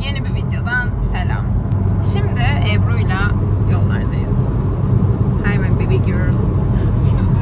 Yeni bir videodan selam. Şimdi Ebru'yla yollardayız. Hi my baby girl.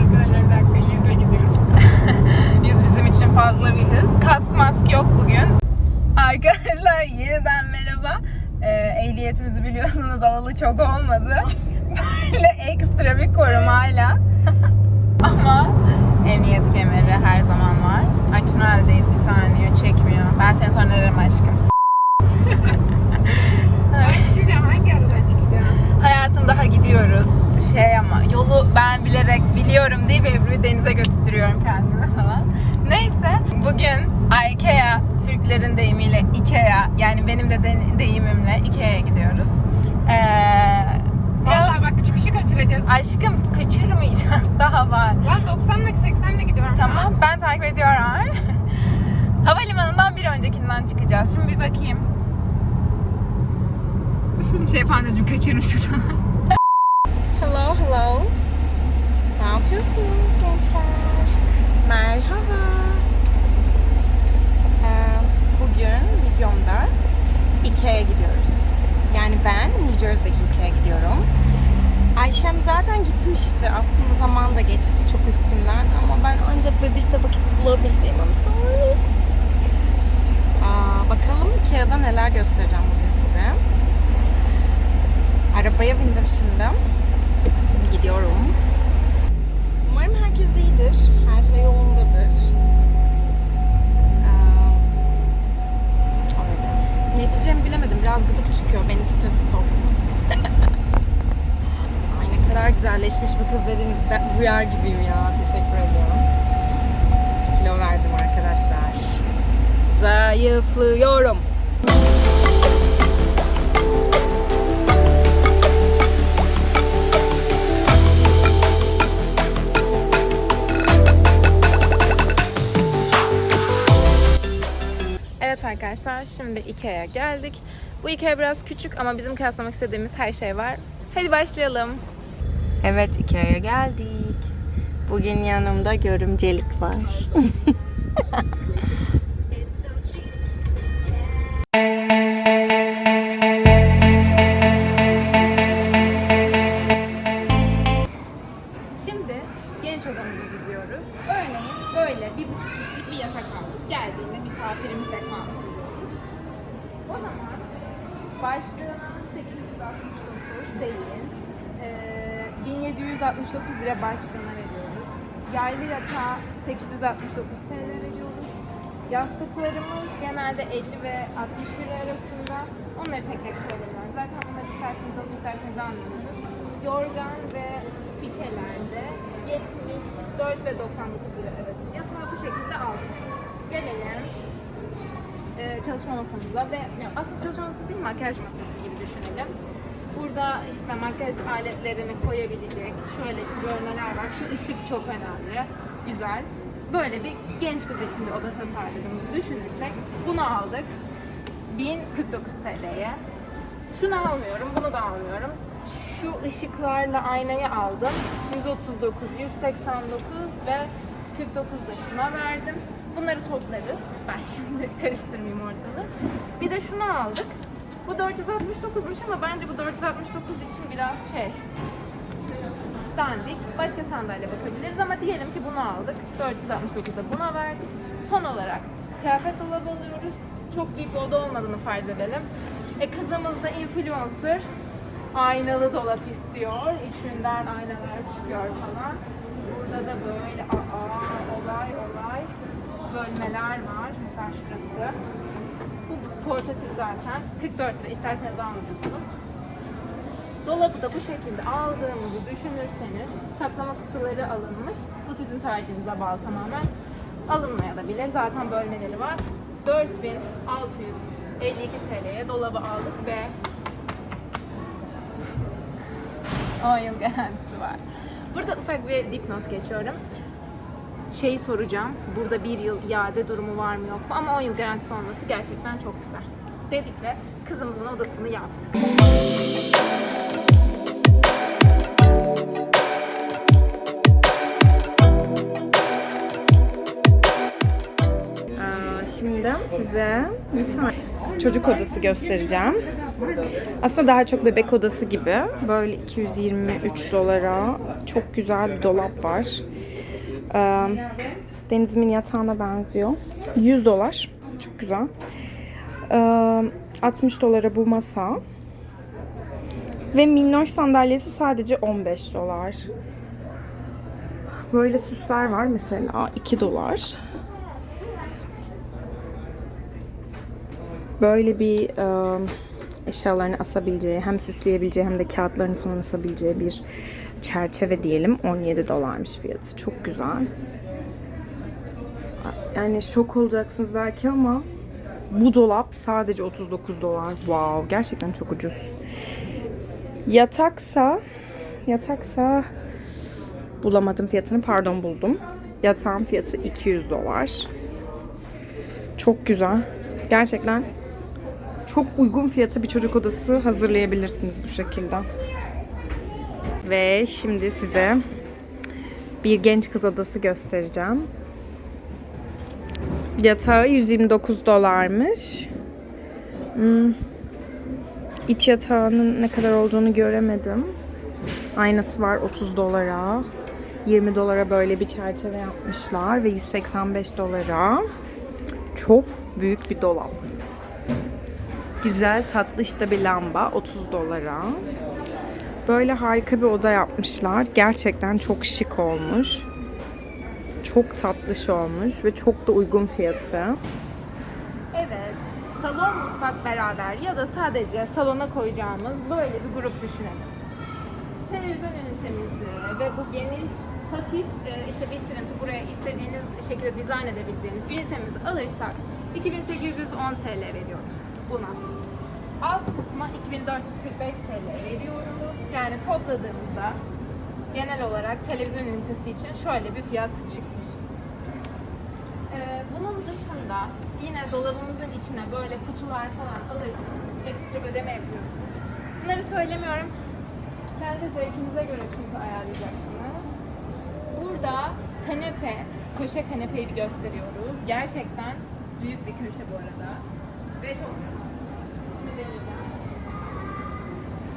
Arkadaşlar dakika yüzle gidiyoruz. Yüz bizim için fazla bir hız. Kask mask yok bugün. Arkadaşlar yeniden merhaba. Ee, ehliyetimizi biliyorsunuz alalı çok olmadı. Böyle ekstra bir korumayla. Ama emniyet kemeri her zaman var. Ay tüneldeyiz bir saniye çekmiyor. Ben seni sonra ararım aşkım. Çıkacağım hangi aradan çıkacağım? Hayatım daha gidiyoruz. Şey ama yolu ben bilerek biliyorum deyip Ebru'yu denize götürüyorum kendime falan. Neyse bugün IKEA Türklerin deyimiyle Ikea yani benim de de- deyimimle Ikea'ya gidiyoruz. Ee, biraz Vallahi bak çıkışı kaçıracağız. aşkım kaçırmayacağım daha var. Ben 90'lık 80'le gidiyorum. Tamam ben takip ediyorum. Havalimanından bir öncekinden çıkacağız. Şimdi bir bakayım. şey Fandacığım kaçırmışız. hello hello. Ne yapıyorsunuz gençler? Merhaba. Ee, bugün videomda Ikea'ya gidiyoruz. Yani ben New Jersey'deki Ikea'ya gidiyorum. Ayşem zaten gitmişti. Aslında zaman da geçti çok üstünden ama ben ancak bebişte vakit bulabildim. I'm sorry. Aa, bakalım Ikea'da neler göstereceğim bugün size. Arabaya bindim şimdi. Gidiyorum. Umarım herkes iyidir. Her şey yolundadır. Öyle. Ne diyeceğimi bilemedim. Biraz gıdık çıkıyor. Beni strese soktu. Ay ne kadar güzelleşmiş bu kız dediğinizde duyar gibiyim ya. Teşekkür ediyorum. Kilo verdim arkadaşlar. Zayıflıyorum. Arkadaşlar şimdi Ikea'ya geldik. Bu Ikea biraz küçük ama bizim kıyaslamak istediğimiz her şey var. Hadi başlayalım. Evet Ikea'ya geldik. Bugün yanımda görümcelik var. Şimdi genç odamızı diziyoruz. Örneğin böyle bir buçuk kişilik bir yatak aldık. Geldiğinde misafirimiz de kalsın diyoruz. O zaman başlığına 869 değil, eee, 1769 lira başlığına veriyoruz. Yaylı yatağa 869 TL veriyoruz. Yastıklarımız genelde 50 ve 60 lira arasında. Onları tek tek söylemiyorum. Zaten bunları isterseniz alıp isterseniz almıyorsunuz. Yorgan ve pikelerde 74 ve 99 lira arası. Şekilde aldık. Gelelim e, çalışma masamıza ve ya aslında çalışma masası değil makyaj masası gibi düşünelim. Burada işte makyaj aletlerini koyabilecek şöyle görmeler var. Şu ışık çok önemli. Güzel. Böyle bir genç kız için bir oda tasarladığımızı düşünürsek bunu aldık. 1049 TL'ye. Şunu almıyorum, bunu da almıyorum. Şu ışıklarla aynayı aldım. 139, 189 ve 49 da şuna verdim. Bunları toplarız. Ben şimdi karıştırmayayım ortalığı. Bir de şunu aldık. Bu 469'muş ama bence bu 469 için biraz şey dandik. Başka sandalye bakabiliriz ama diyelim ki bunu aldık. 469'da buna verdik. Son olarak kıyafet dolabı alıyoruz. Çok büyük bir oda olmadığını farz edelim. E kızımız da influencer. Aynalı dolap istiyor. İçinden aynalar çıkıyor falan. Burada da böyle olay olay bölmeler var. Mesela şurası. Bu portatif zaten. 44 lira. İsterseniz almıyorsunuz. Dolabı da bu şekilde aldığımızı düşünürseniz saklama kutuları alınmış. Bu sizin tercihinize bağlı tamamen. Alınmaya da bilir. Zaten bölmeleri var. 4652 TL'ye dolabı aldık ve 10 yıl garantisi var. Burada ufak bir dipnot geçiyorum. Şeyi soracağım. Burada bir yıl iade durumu var mı yok mu? Ama 10 yıl garantisi olması gerçekten çok güzel. Dedik ve kızımızın odasını yaptık. Aa, Şimdi size bir tane çocuk odası göstereceğim. Aslında daha çok bebek odası gibi. Böyle 223 dolara çok güzel bir dolap var. Ee, Deniz'imin yatağına benziyor. 100 dolar. Çok güzel. Ee, 60 dolara bu masa. Ve minnoş sandalyesi sadece 15 dolar. Böyle süsler var mesela 2 dolar. Böyle bir e, eşyalarını asabileceği, hem süsleyebileceği hem de kağıtlarını falan asabileceği bir çerçeve diyelim. 17 dolarmış fiyatı. Çok güzel. Yani şok olacaksınız belki ama bu dolap sadece 39 dolar. Wow, gerçekten çok ucuz. Yataksa yataksa bulamadım fiyatını. Pardon buldum. Yatağın fiyatı 200 dolar. Çok güzel. Gerçekten çok uygun fiyata bir çocuk odası hazırlayabilirsiniz bu şekilde. Ve şimdi size bir genç kız odası göstereceğim. Yatağı 129 dolarmış. Hmm. İç yatağının ne kadar olduğunu göremedim. Aynası var 30 dolara. 20 dolara böyle bir çerçeve yapmışlar ve 185 dolara. Çok büyük bir dolap. Güzel tatlı işte bir lamba 30 dolara. Böyle harika bir oda yapmışlar. Gerçekten çok şık olmuş. Çok tatlış olmuş ve çok da uygun fiyatı. Evet, salon mutfak beraber ya da sadece salona koyacağımız böyle bir grup düşünelim. Televizyon ünitemizi ve bu geniş, hafif e, işte vitrinizi buraya istediğiniz şekilde dizayn edebileceğiniz ünitemizi alırsak 2810 TL veriyoruz buna. Alt kısma 2445 TL veriyoruz. Yani topladığımızda genel olarak televizyon ünitesi için şöyle bir fiyat çıkmış. Ee, bunun dışında yine dolabımızın içine böyle kutular falan alırsanız ekstra ödeme yapıyorsunuz. Bunları söylemiyorum. Kendi zevkinize göre çünkü ayarlayacaksınız. Burada kanepe, köşe kanepeyi bir gösteriyoruz. Gerçekten büyük bir köşe bu arada. Ve çok Şimdi deneyeceğim.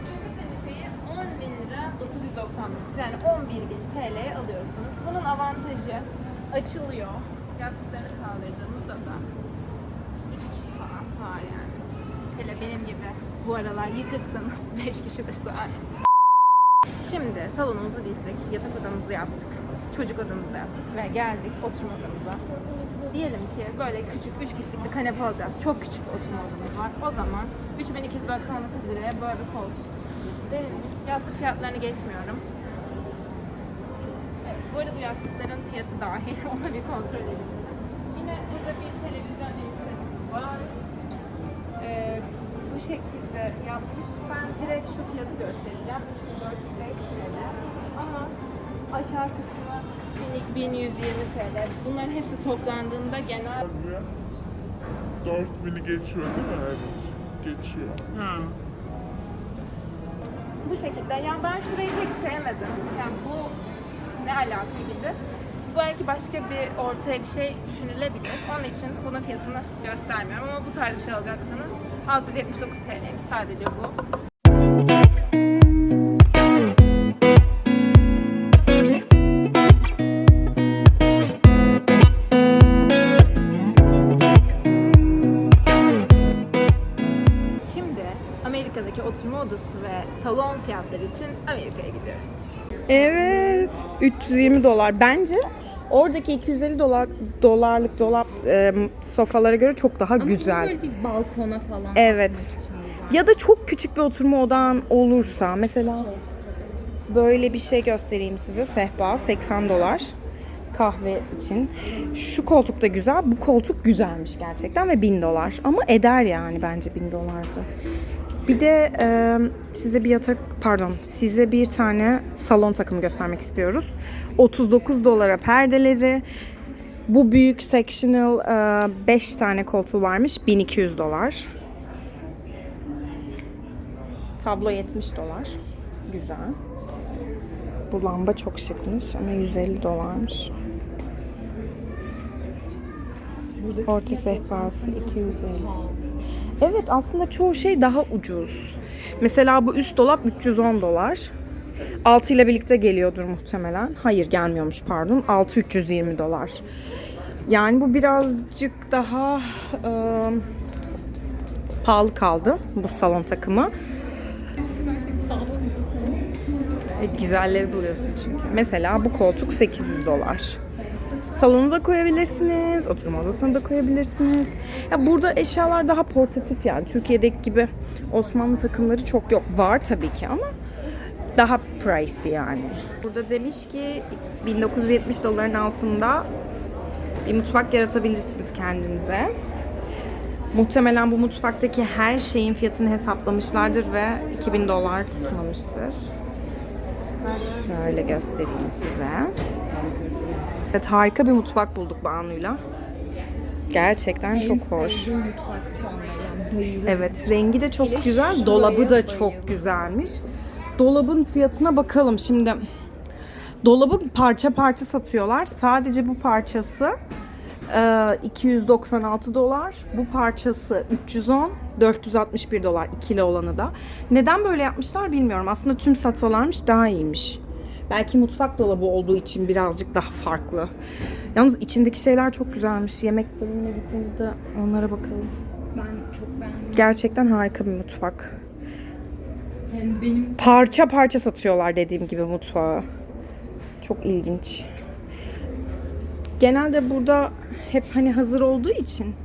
Köşe kanepeyi 10 bin lira 999 yani 11 bin TL'ye alıyorsunuz. Bunun avantajı açılıyor. Yastıklarını kaldırdığımızda da işte iki kişi falan sığar yani. Hele benim gibi bu aralar yıkıksanız 5 kişi de sığar. Şimdi salonumuzu dizdik, yatak odamızı yaptık, çocuk odamızı da yaptık ve geldik oturma odamıza. Diyelim ki böyle küçük 3 kişilik bir kanepe alacağız. Çok küçük oturma odamız var. O zaman 3299 liraya böyle bir koltuk. Benim yastık fiyatlarını geçmiyorum. Evet, bu arada yastıkların fiyatı dahil. Onu bir kontrol edelim. Yine burada bir televizyon ünitesi var. Ee, bu şekilde yapmış. Ben direkt şu fiyatı göstereceğim. 3405 TL. Ama aşağı kısmı 1120 TL. Bunların hepsi toplandığında genel 4000'i geçiyor değil mi? Evet. Geçiyor. bu şekilde. Yani ben şurayı pek sevmedim. Yani bu ne alaka gibi. Belki başka bir ortaya bir şey düşünülebilir. Onun için bunun fiyatını göstermiyorum ama bu tarz bir şey alacaksanız 679 TL'ymiş sadece bu. Amerika'daki oturma odası ve salon fiyatları için Amerika'ya gidiyoruz. Evet, 320 dolar. Bence oradaki 250 dolar dolarlık dolap e, sofalara göre çok daha güzel. Böyle bir balkona falan Evet. Ya da çok küçük bir oturma odan olursa mesela böyle bir şey göstereyim size. Sehpa 80 dolar kahve için. Şu koltuk da güzel. Bu koltuk güzelmiş gerçekten ve 1000 dolar. Ama eder yani bence 1000 dolardı. Bir de e, size bir yatak pardon size bir tane salon takımı göstermek istiyoruz. 39 dolara perdeleri. Bu büyük sectional 5 tane koltuğu varmış 1200 dolar. Tablo 70 dolar. Güzel. Bu lamba çok şıkmış ama 150 dolarmış. Orta sehpası 250. Evet aslında çoğu şey daha ucuz. Mesela bu üst dolap 310 dolar. 6 ile birlikte geliyordur muhtemelen. Hayır gelmiyormuş pardon. 6 320 dolar. Yani bu birazcık daha e, pahalı kaldı bu salon takımı. E, güzelleri buluyorsun çünkü. Mesela bu koltuk 800 dolar. Salonu da koyabilirsiniz, oturma odasına da koyabilirsiniz. Ya burada eşyalar daha portatif yani. Türkiye'deki gibi Osmanlı takımları çok yok. Var tabii ki ama daha pricey yani. Burada demiş ki 1970 doların altında bir mutfak yaratabilirsiniz kendinize. Muhtemelen bu mutfaktaki her şeyin fiyatını hesaplamışlardır ve 2000 dolar tutmamıştır. Şöyle göstereyim size. Evet harika bir mutfak bulduk Banu'yla. Gerçekten çok hoş. mutfak tonları yani. Evet rengi de çok Hele güzel. Dolabı da bayıldım. çok güzelmiş. Dolabın fiyatına bakalım şimdi. Dolabı parça parça satıyorlar. Sadece bu parçası e, 296 dolar. Bu parçası 310, 461 dolar ikili olanı da. Neden böyle yapmışlar bilmiyorum. Aslında tüm satsalarmış daha iyiymiş. Belki mutfak dolabı olduğu için birazcık daha farklı. Yalnız içindeki şeyler çok güzelmiş. Yemek bölümüne gittiğimizde onlara bakalım. Ben çok beğendim. Gerçekten harika bir mutfak. Yani benim Parça parça satıyorlar dediğim gibi mutfağı. Çok ilginç. Genelde burada hep hani hazır olduğu için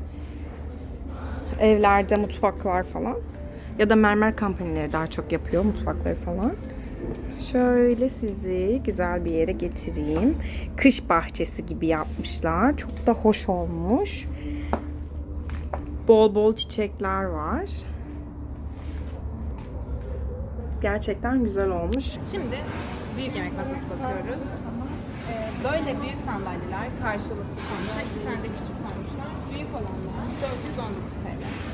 evlerde mutfaklar falan ya da mermer kampanyaları daha çok yapıyor mutfakları falan. Şöyle sizi güzel bir yere getireyim. Kış bahçesi gibi yapmışlar. Çok da hoş olmuş. Bol bol çiçekler var. Gerçekten güzel olmuş. Şimdi büyük yemek masası bakıyoruz. Ee, böyle büyük sandalyeler karşılıklı koymuşlar. İki tane de küçük koymuşlar. Büyük olanlar 419 TL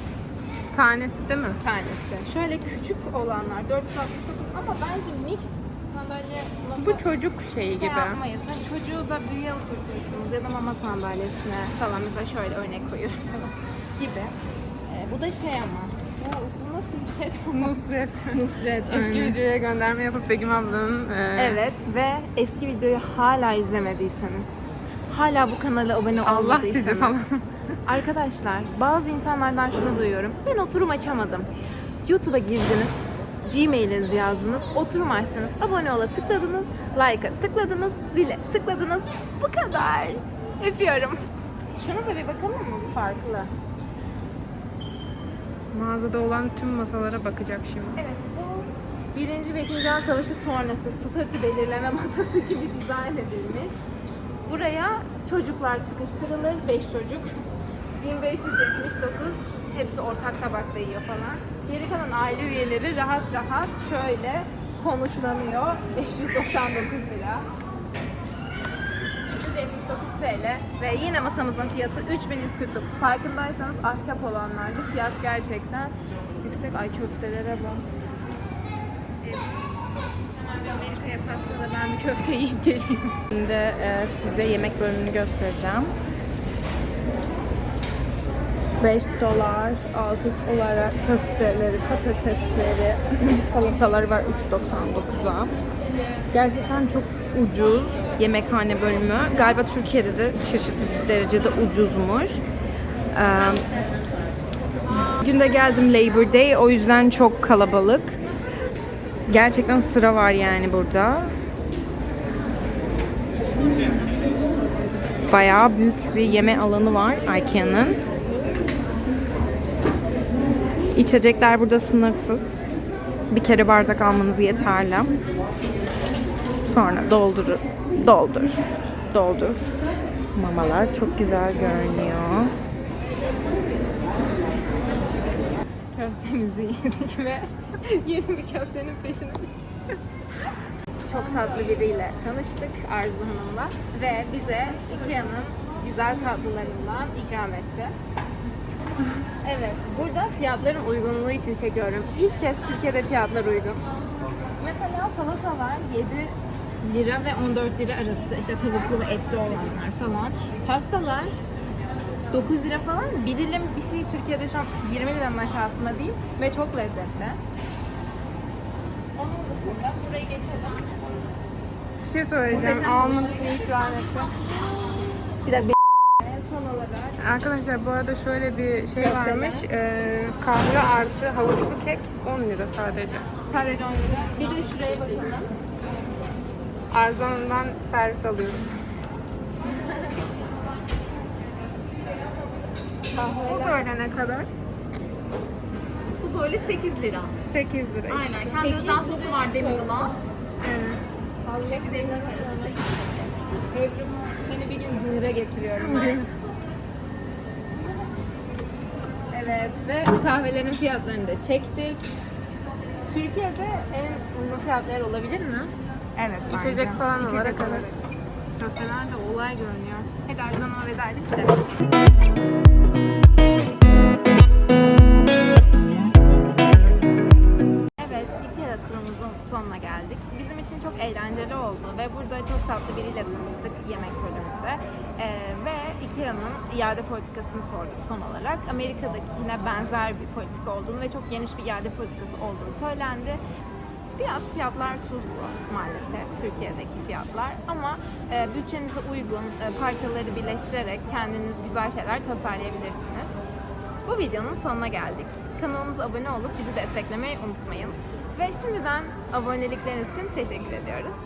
Tanesi değil mi? tanesi. Şöyle küçük olanlar 469 ama bence mix sandalye masa Bu çocuk şeyi şey gibi. yapmayız. Hani çocuğu da büyüğe oturtursunuz ya da mama sandalyesine falan mesela şöyle örnek koyuyorum gibi. Ee, bu da şey ama bu, bu nasıl bir set? Nusret. Nusret. Eski videoya gönderme yapıp Begüm ablanın e, Evet ve eski videoyu hala izlemediyseniz, hala bu kanala abone Allah olmadıysanız. sizi falan. Arkadaşlar bazı insanlardan şunu duyuyorum. Ben oturum açamadım. YouTube'a girdiniz, Gmail'inizi yazdınız, oturum açtınız, abone ola tıkladınız, like'a tıkladınız, zile tıkladınız. Bu kadar. Öpüyorum. Şuna da bir bakalım mı? Bu farklı. Mağazada olan tüm masalara bakacak şimdi. Evet bu Birinci ve İkinci Dünya Savaşı sonrası statü belirleme masası gibi dizayn edilmiş. Buraya çocuklar sıkıştırılır, 5 çocuk. 1579, hepsi ortak tabakta yiyor falan. Geri kalan aile üyeleri rahat rahat şöyle konuşlanıyor. 599 lira. 379 TL ve yine masamızın fiyatı 3149. Farkındaysanız ahşap olanlarda fiyat gerçekten yüksek. Ay köftelere bak. Hemen bir Amerika'ya pasta da ben bir köfte yiyip geleyim. Şimdi e, size yemek bölümünü göstereceğim. 5 dolar altın olarak köfteleri, patatesleri, salataları var 3.99'a. Gerçekten çok ucuz yemekhane bölümü. Galiba Türkiye'de de çeşitli derecede ucuzmuş. Ee, Bugün de geldim Labor Day o yüzden çok kalabalık. Gerçekten sıra var yani burada. Bayağı büyük bir yeme alanı var Ikea'nın. İçecekler burada sınırsız. Bir kere bardak almanız yeterli. Sonra doldur, doldur, doldur. Mamalar çok güzel görünüyor. Köftemizi yedik ve yeni bir köftenin peşine. Çok tatlı biriyle tanıştık Arzu Hanım'la ve bize Ikea'nın güzel tatlılarından ikram etti. Evet, burada fiyatların uygunluğu için çekiyorum. İlk kez Türkiye'de fiyatlar uygun. Mesela salatalar 7 lira ve 14 lira arası. İşte tavuklu ve etli olanlar falan. Pastalar 9 lira falan. Bir dilim bir şey Türkiye'de şu an 20 liranın aşağısında değil ve çok lezzetli. Onun dışında burayı geçelim. Bir şey söyleyeceğim. Diye ikram etti. Bir dakika. Arkadaşlar bu arada şöyle bir şey varmış. Ee, kahve artı havuçlu kek 10 lira sadece. sadece 10 lira. Bir de şuraya bakalım. Arzanından servis alıyoruz. Bu böyle ne kadar? Bu böyle 8 lira. 8 lira. Aynen. Kendi özel sosu var demi glace. Evet. Çek demlik arası. Seni bir gün dinire getiriyorum ben. Evet ve kahvelerin fiyatlarını da çektik. Türkiye'de en uygun fiyatlar olabilir mi? Evet bence. İçecek falan İçecek olarak olarak. Köfteler de olay görünüyor. Hadi Arzan'a veda edelim de. Turumuzun sonuna geldik. Bizim için çok eğlenceli oldu ve burada çok tatlı biriyle tanıştık yemek bölümünde. Ee, ve Ikea'nın iade politikasını sorduk son olarak. Amerika'dakine benzer bir politika olduğunu ve çok geniş bir iade politikası olduğunu söylendi. Biraz fiyatlar tuzlu maalesef Türkiye'deki fiyatlar ama e, bütçenize uygun e, parçaları birleştirerek kendiniz güzel şeyler tasarlayabilirsiniz. Bu videonun sonuna geldik. Kanalımıza abone olup bizi desteklemeyi unutmayın. Ve şimdiden abonelikleriniz için teşekkür ediyoruz.